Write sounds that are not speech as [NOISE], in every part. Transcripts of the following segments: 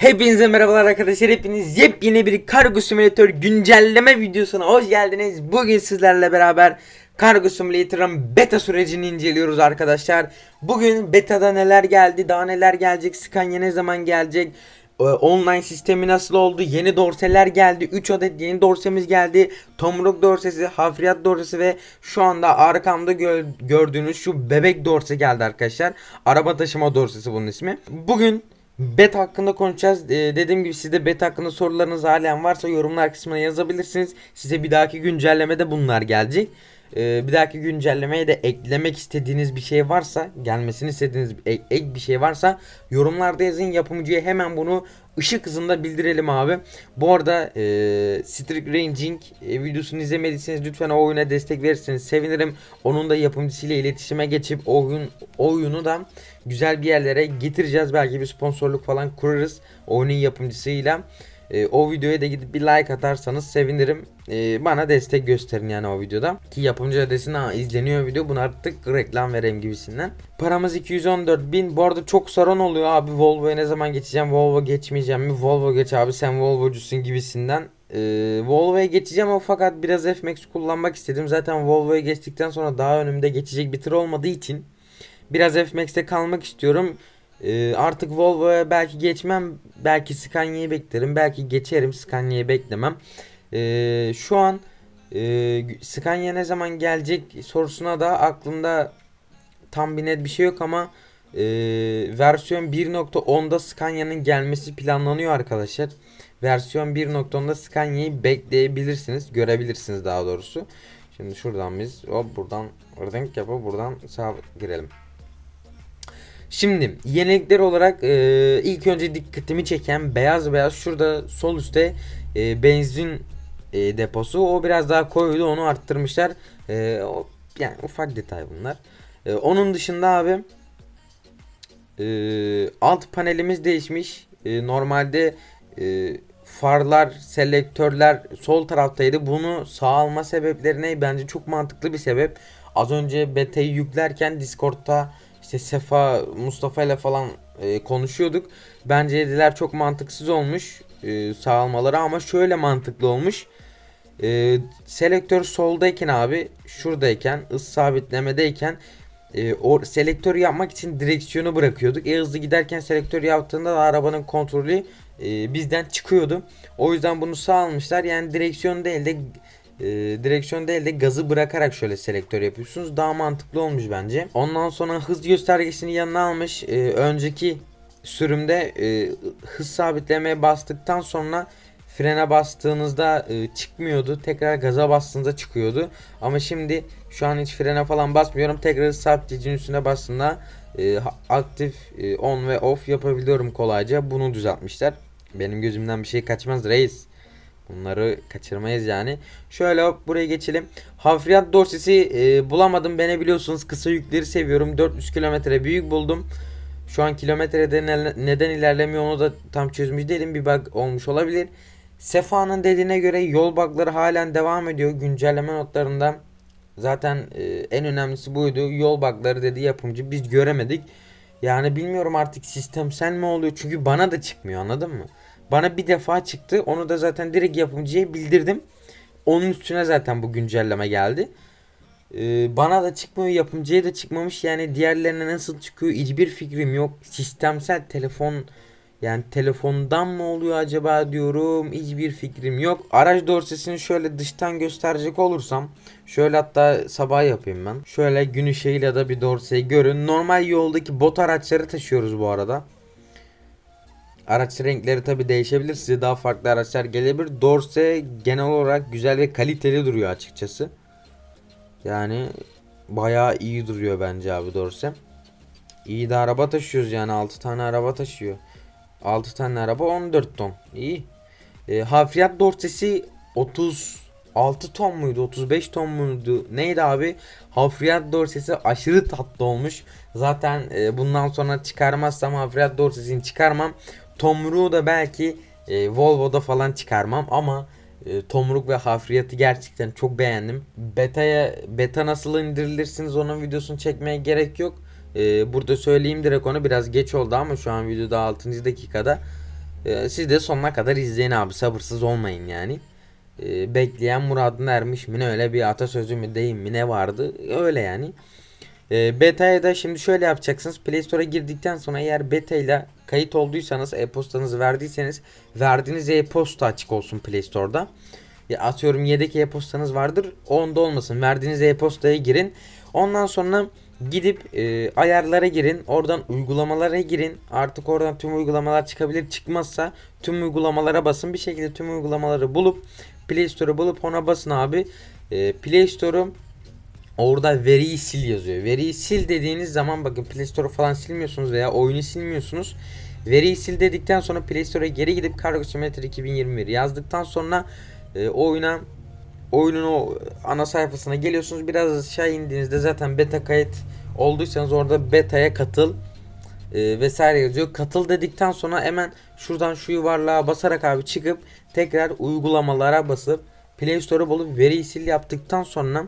Hepinize merhabalar arkadaşlar. Hepiniz yepyeni bir Kargo Simulator güncelleme videosuna hoş geldiniz. Bugün sizlerle beraber Kargo Simulator'ın beta sürecini inceliyoruz arkadaşlar. Bugün betada neler geldi, daha neler gelecek, Scania ne zaman gelecek, e, online sistemi nasıl oldu, yeni dorseler geldi, 3 adet yeni dorsemiz geldi, tomruk dorsesi, hafriyat dorsesi ve şu anda arkamda gö- gördüğünüz şu bebek dorse geldi arkadaşlar. Araba taşıma dorsesi bunun ismi. Bugün Bet hakkında konuşacağız. Ee, dediğim gibi sizde bet hakkında sorularınız halen varsa yorumlar kısmına yazabilirsiniz. Size bir dahaki güncellemede bunlar gelecek. Ee, bir dahaki güncellemeye de eklemek istediğiniz bir şey varsa, gelmesini istediğiniz ek, ek bir şey varsa yorumlarda yazın. Yapımcıya hemen bunu ışık hızında bildirelim abi. Bu arada e, Street Ranging e, videosunu izlemediyseniz lütfen o oyuna destek verirseniz sevinirim. Onun da yapımcısıyla iletişime geçip o oyun oyunu da güzel bir yerlere getireceğiz. Belki bir sponsorluk falan kurarız oyunun yapımcısıyla. E, o videoya da gidip bir like atarsanız sevinirim. E, bana destek gösterin yani o videoda. Ki yapımcı da desin ha izleniyor video bunu artık reklam vereyim gibisinden. Paramız 214 bin. Bu arada çok sorun oluyor abi Volvo'ya ne zaman geçeceğim Volvo geçmeyeceğim mi? Volvo geç abi sen Volvo'cusun gibisinden. E, Volvo'ya geçeceğim ama fakat biraz F-Max kullanmak istedim. Zaten Volvo'ya geçtikten sonra daha önümde geçecek bir tır olmadığı için biraz F-Max'te kalmak istiyorum. Ee, artık Volvo'ya belki geçmem. Belki Scania'yı beklerim. Belki geçerim. Scania'yı beklemem. Ee, şu an e, Scania ne zaman gelecek sorusuna da aklımda tam bir net bir şey yok ama e, versiyon 1.10'da Scania'nın gelmesi planlanıyor arkadaşlar. Versiyon 1.10'da Scania'yı bekleyebilirsiniz. Görebilirsiniz daha doğrusu. Şimdi şuradan biz hop buradan renk yapıp buradan sağ girelim. Şimdi yenilikler olarak e, ilk önce dikkatimi çeken beyaz beyaz şurada sol üstte e, benzin e, deposu o biraz daha koyuydu onu arttırmışlar. E, o, yani ufak detay bunlar. E, onun dışında abi e, alt panelimiz değişmiş. E, normalde e, farlar, selektörler sol taraftaydı. Bunu sağ alma sebepleri ne? Bence çok mantıklı bir sebep. Az önce beta'yı yüklerken Discord'da işte Sefa, Mustafa ile falan e, konuşuyorduk. Bence dediler çok mantıksız olmuş e, sağlamaları ama şöyle mantıklı olmuş. E, selektör soldayken abi şuradayken ıs sabitlemedeyken e, o selektörü yapmak için direksiyonu bırakıyorduk. E hızlı giderken selektör yaptığında da arabanın kontrolü e, bizden çıkıyordu. O yüzden bunu sağ almışlar. Yani direksiyon değil de e, direksiyon değil de gazı bırakarak şöyle selektör yapıyorsunuz. Daha mantıklı olmuş bence. Ondan sonra hız göstergesini yanına almış. E, önceki sürümde e, hız sabitlemeye bastıktan sonra frene bastığınızda e, çıkmıyordu. Tekrar gaza bastığınızda çıkıyordu. Ama şimdi şu an hiç frene falan basmıyorum. Tekrar hız sabitleyicinin üstüne bastığında e, aktif e, on ve off yapabiliyorum kolayca. Bunu düzeltmişler. Benim gözümden bir şey kaçmaz reis. Bunları kaçırmayız yani. Şöyle hop buraya geçelim. Hafriyat dorsesi e, bulamadım. Beni biliyorsunuz kısa yükleri seviyorum. 400 kilometre büyük buldum. Şu an kilometrede ne- neden ilerlemiyor onu da tam çözmüş değilim. Bir bug olmuş olabilir. Sefa'nın dediğine göre yol bugları halen devam ediyor. Güncelleme notlarında zaten e, en önemlisi buydu. Yol bugları dedi yapımcı. Biz göremedik. Yani bilmiyorum artık sistemsel mi oluyor? Çünkü bana da çıkmıyor anladın mı? Bana bir defa çıktı. Onu da zaten direkt yapımcıya bildirdim. Onun üstüne zaten bu güncelleme geldi. Ee, bana da çıkmıyor yapımcıya da çıkmamış. Yani diğerlerine nasıl çıkıyor hiçbir fikrim yok. Sistemsel telefon yani telefondan mı oluyor acaba diyorum. Hiçbir fikrim yok. Araç dorsesini şöyle dıştan gösterecek olursam şöyle hatta sabah yapayım ben. Şöyle gün ışığıyla da bir dorseyi görün. Normal yoldaki bot araçları taşıyoruz bu arada Araç renkleri tabi değişebilir. Size daha farklı araçlar gelebilir. Dorse genel olarak güzel ve kaliteli duruyor açıkçası. Yani bayağı iyi duruyor bence abi Dorse. İyi de araba taşıyoruz yani 6 tane araba taşıyor. 6 tane araba 14 ton. İyi. E, hafriyat dorsesi 36 ton muydu? 35 ton muydu? Neydi abi? Hafriyat dorsesi aşırı tatlı olmuş. Zaten e, bundan sonra çıkarmazsam hafriyat dorsesini çıkarmam. Tomruğu da belki e, Volvo'da falan çıkarmam ama e, Tomruk ve Hafriyat'ı gerçekten çok beğendim. Beta'ya beta nasıl indirilirsiniz onun videosunu çekmeye gerek yok. E, burada söyleyeyim direkt onu biraz geç oldu ama şu an videoda 6. dakikada. Ee, siz de sonuna kadar izleyin abi sabırsız olmayın yani. Ee, bekleyen muradına ermiş mi ne öyle bir atasözü mü deyim mi ne vardı öyle yani. Ee, beta'ya da şimdi şöyle yapacaksınız. Play Store'a girdikten sonra eğer beta ile kayıt olduysanız e-postanızı verdiyseniz verdiğiniz e-posta açık olsun Play Store'da. Ya atıyorum yedek e-postanız vardır. Onda olmasın. Verdiğiniz e-postaya girin. Ondan sonra gidip e, ayarlara girin. Oradan uygulamalara girin. Artık oradan tüm uygulamalar çıkabilir. Çıkmazsa tüm uygulamalara basın. Bir şekilde tüm uygulamaları bulup Play Store'u bulup ona basın abi. E, Play Store'u Orada veriyi sil yazıyor. Veriyi sil dediğiniz zaman bakın Play Store falan silmiyorsunuz veya oyunu silmiyorsunuz. Veriyi sil dedikten sonra Play Store'a geri gidip Cargo Simulator 2021 yazdıktan sonra e, oyuna oyunun o ana sayfasına geliyorsunuz. Biraz aşağı indiğinizde zaten beta kayıt olduysanız orada beta'ya katıl e, vesaire yazıyor. Katıl dedikten sonra hemen şuradan şu yuvarlığa basarak abi çıkıp tekrar uygulamalara basıp Play Store'u bulup veriyi sil yaptıktan sonra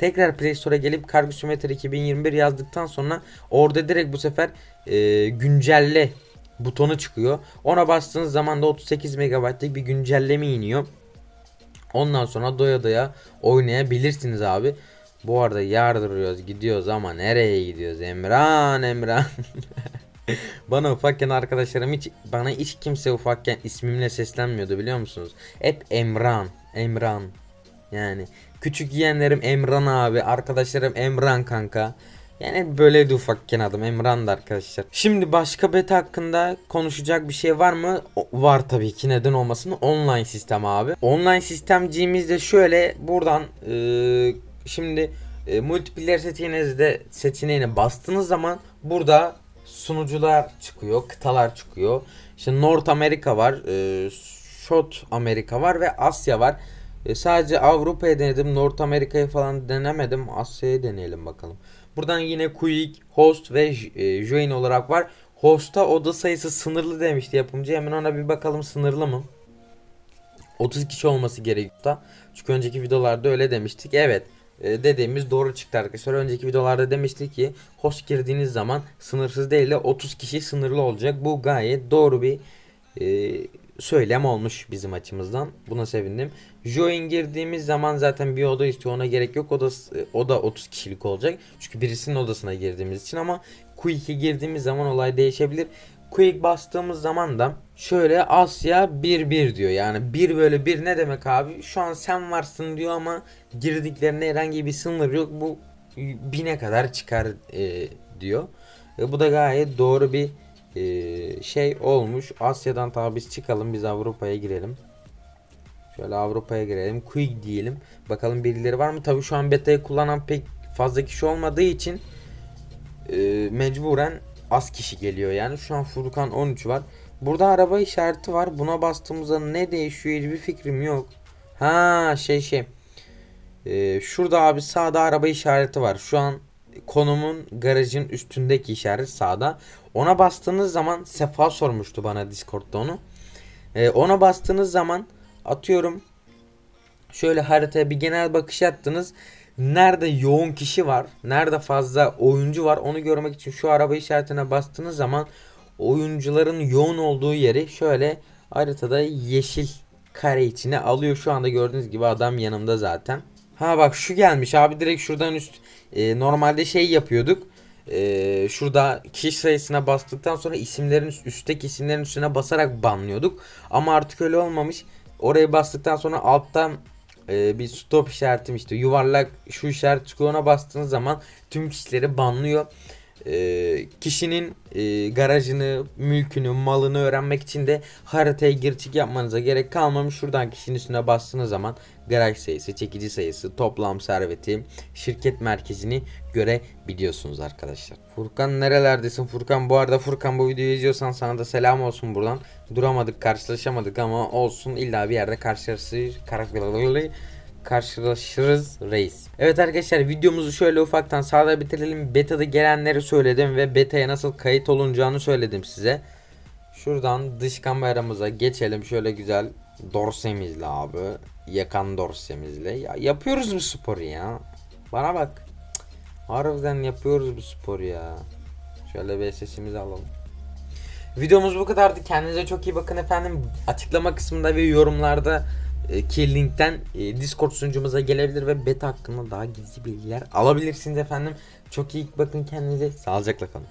tekrar Play Store'a gelip Cargo Simulator 2021 yazdıktan sonra orada direkt bu sefer e, güncelle butonu çıkıyor. Ona bastığınız zaman da 38 MB'lık bir güncelleme iniyor. Ondan sonra doya doya oynayabilirsiniz abi. Bu arada yardırıyoruz gidiyoruz ama nereye gidiyoruz Emran Emran. [LAUGHS] bana ufakken arkadaşlarım hiç bana hiç kimse ufakken ismimle seslenmiyordu biliyor musunuz? Hep Emran, Emran. Yani küçük yeğenlerim Emran abi, arkadaşlarım Emran kanka. Yani böyleydi ufakken adım Emran'dı arkadaşlar. Şimdi başka beta hakkında konuşacak bir şey var mı? O- var tabii ki neden olmasın. Online sistem abi. Online sistemciğimiz de şöyle buradan eee, şimdi e, multiplayer seçeneğinizde seçeneğine bastığınız zaman burada sunucular çıkıyor, kıtalar çıkıyor. İşte North Amerika var, e, South Amerika var ve Asya var. E, sadece Avrupa'ya denedim, North Amerika'yı falan denemedim. Asya'ya deneyelim bakalım. Buradan yine Quick, Host ve e, Join olarak var. Host'a oda sayısı sınırlı demişti yapımcı. Hemen ona bir bakalım sınırlı mı? 30 kişi olması gerekiyor da. Çünkü önceki videolarda öyle demiştik. Evet e, dediğimiz doğru çıktı arkadaşlar. Önceki videolarda demiştik ki host girdiğiniz zaman sınırsız değil de 30 kişi sınırlı olacak. Bu gayet doğru bir e, söylem olmuş bizim açımızdan. Buna sevindim. Join girdiğimiz zaman zaten bir oda istiyor ona gerek yok. O da, o da 30 kişilik olacak. Çünkü birisinin odasına girdiğimiz için ama Quick'e girdiğimiz zaman olay değişebilir. Quick bastığımız zaman da şöyle Asya 1-1 diyor. Yani 1 böyle 1 ne demek abi? Şu an sen varsın diyor ama girdiklerine herhangi bir sınır yok. Bu bine kadar çıkar e, diyor. E, bu da gayet doğru bir e, şey olmuş. Asya'dan tabi biz çıkalım. Biz Avrupa'ya girelim. Şöyle Avrupa'ya girelim. Quick diyelim. Bakalım birileri var mı? Tabi şu an beta'yı kullanan pek fazla kişi olmadığı için e, mecburen az kişi geliyor yani. Şu an Furkan 13 var. Burada araba işareti var. Buna bastığımızda ne değişiyor hiçbir fikrim yok. Ha şey şey. E, şurada abi sağda araba işareti var. Şu an konumun garajın üstündeki işaret sağda. Ona bastığınız zaman Sefa sormuştu bana Discord'da onu. E, ona bastığınız zaman atıyorum şöyle haritaya bir genel bakış attınız. Nerede yoğun kişi var, nerede fazla oyuncu var onu görmek için şu araba işaretine bastığınız zaman oyuncuların yoğun olduğu yeri şöyle haritada yeşil kare içine alıyor. Şu anda gördüğünüz gibi adam yanımda zaten. Ha bak şu gelmiş abi direkt şuradan üst e, normalde şey yapıyorduk. E, şurada kişi sayısına bastıktan sonra isimlerin üst- üstteki isimlerin üstüne basarak banlıyorduk. Ama artık öyle olmamış. Oraya bastıktan sonra alttan e, bir stop işaretim işte yuvarlak şu işaret ona bastığınız zaman tüm kişileri banlıyor. E, kişinin e, garajını, mülkünü, malını öğrenmek için de haritaya gir çık yapmanıza gerek kalmamış. Şuradan kişinin üstüne bastığınız zaman garaj sayısı, çekici sayısı, toplam serveti, şirket merkezini görebiliyorsunuz arkadaşlar. Furkan nerelerdesin Furkan? Bu arada Furkan bu videoyu izliyorsan sana da selam olsun buradan. Duramadık, karşılaşamadık ama olsun illa bir yerde karşılaşırız. Karşılaşırız reis. Evet arkadaşlar videomuzu şöyle ufaktan sağda bitirelim. Beta'da gelenleri söyledim ve beta'ya nasıl kayıt olunacağını söyledim size. Şuradan dış kameramıza geçelim şöyle güzel dorsemizle abi. Yakan dorsemizle. Ya yapıyoruz bu sporu ya. Bana bak. Harbiden yapıyoruz bu sporu ya. Şöyle bir sesimizi alalım. Videomuz bu kadardı. Kendinize çok iyi bakın efendim. Açıklama kısmında ve yorumlarda ki linkten e, Discord sunucumuza gelebilir ve beta hakkında daha gizli bilgiler alabilirsiniz efendim. Çok iyi bakın kendinize. Sağlıcakla kalın.